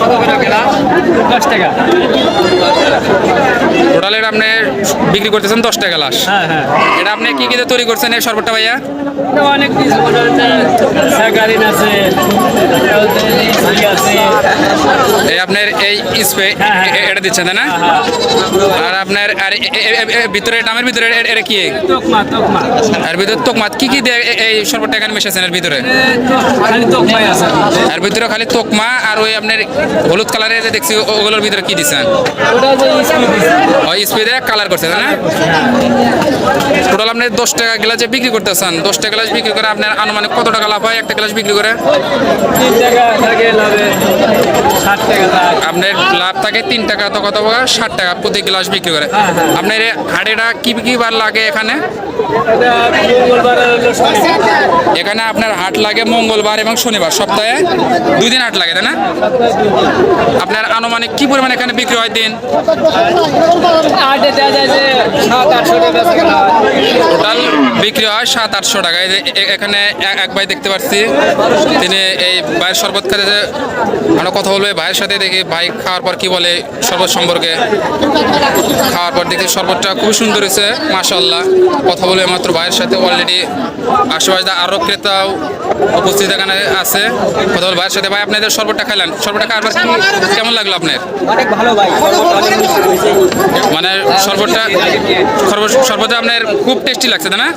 কত করে গেলাম? দশ টাকা। টোটালের আপনি বিক্রি করতেছেন দশ টাকা গ্লাস হ্যাঁ হ্যাঁ। এটা আপনি কি কিতে তৈরি করছেন এই শরবতটা ভাইয়া? অনেক কিছু আছে এই আপনার এই স্প্রে হ্যাঁ। এটা দিচ্ছেন তাই না? আর আপনার আর ভিতরে ডামের ভিতরে এটা কি? আর ভিতরে কি কি দিয়ে এই শরবতটা এখানে এর ভিতরে? খালি আর ভিতরে খালি তোকমা আর ওই আপনার হলুদ কালারের দেখছি ওগুলোর ভিতরে কি দিচ্ছেন? ওই স্প্রে কালার করছে তাই না? টোটাল আপনি দশ টাকা গ্লাসে বিক্রি করতেছেন দশ টাকা গ্লাস বিক্রি করে আপনার আনুমানিক কত টাকা লাভ হয়? একটা গ্লাস বিক্রি করে? আপনার লাভ থাকে তিন টাকা তো কত টাকা ষাট টাকা প্রতি গ্লাস বিক্রি করে। হ্যাঁ, হ্যাঁ। আপনার হাড়িটা কি কি বার লাগে এখানে? এখানে আপনার হাট লাগে মঙ্গলবার এবং শনিবার সপ্তাহে দুই দিন হাট লাগে তাই না? আপনার আনুমানিক কি পরিমাণ এখানে বিক্রি হয় দিন? টাকা টোটাল বিক্রি হয় সাত আটশো টাকায় যে এখানে এক- ভাই দেখতে পাচ্ছি তিনি এই ভাইয়ের শরবত খেতে যে আমরা কথা বলব ভাইয়ের সাথে দেখি ভাই খাওয়ার পর কি বলে শরবত সম্পর্কে। খাওয়ার পর দেখি শরবতটা খুব সুন্দর হয়েছে মাশাল্লাহ কথা বলে মাত্র ভাইয়ের সাথে অলরেডি আশেপাশে আরও ক্রেতাও উপস্থিত এখানে আছে। কথা বল ভাইয়ের সাথে ভাই আপনাদের শরবতটা খাইলেন। শরবতটা খাওয়ার পর কেমন লাগল আপনার? অনেক ভালো ভাই। মানে শরবতটা শরবত শরবতটা আপনার খুব টেস্টি লাগছে, তাই না?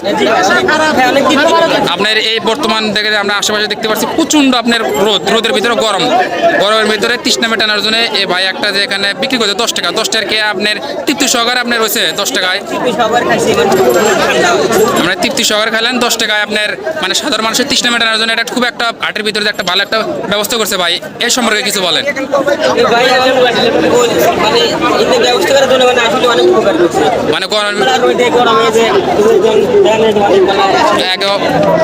আপনার এই বর্তমান দেখে আমরা আশেপাশে দেখতে পাচ্ছি প্রচণ্ড আপনার রোদ। রোদের ভিতরে গরম। গরমের ভিতরে তৃষ্ণা মেটানোর জন্য এই ভাই একটা যে এখানে বিক্রি করছে, দশ টাকা। দশ টাকা আপনার তৃপ্তি সহকারে আপনার রয়েছে দশ টাকায়? আমরা তৃপ্তি সহকারে খেলেন দশ টাকায় আপনার মানে সাধারণ মানুষের তৃষ্ণা মেটানোর জন্য এটা খুব একটা হাটের ভিতরে একটা ভালো একটা ব্যবস্থা করছে ভাই। এই সম্পর্কে কিছু বলেন। ভাই মানে ব্যবস্থা করে মানে এক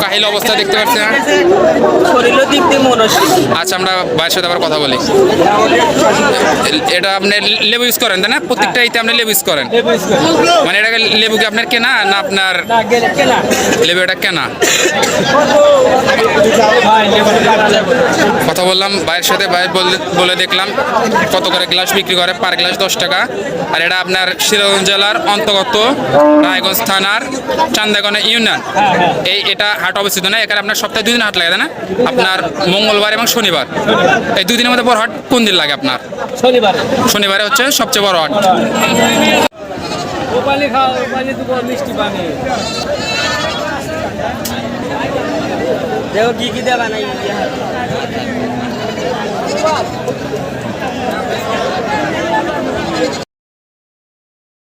কাহিল অবস্থা দেখতে পাচ্ছি মন আচ্ছা আমরা ভাইয়ের সাথে আবার কথা বলি। এটা আপনি লেবু ইউজ করেন তাই না? প্রত্যেকটা ইতে আপনি লেবু ইউজ করেন। মানে এটাকে লেবু কি আপনার কেনা না আপনার লেবু এটা কেনা? কথা বললাম ভাইয়ের সাথে ভাই বলে- বলে দেখলাম কত করে গ্লাস বিক্রি করে পার গ্লাস দশ টাকা। আর এটা আপনার সিরাজগঞ্জ জেলার অন্তর্গত রায়গঞ্জ থানার চান্দাগনে ইউনিয়ন। এই এটা হাট অবস্থিত না এখানে আপনার সপ্তাহে দুই দিন হাট লাগে না? আপনার মঙ্গলবার এবং শনিবার। এই দুই দিনের মধ্যে বড় হাট কোন দিন লাগে আপনার? শনিবার। শনিবারে হচ্ছে সবচেয়ে বড় হাট। দেখো কি কি দেবা নাই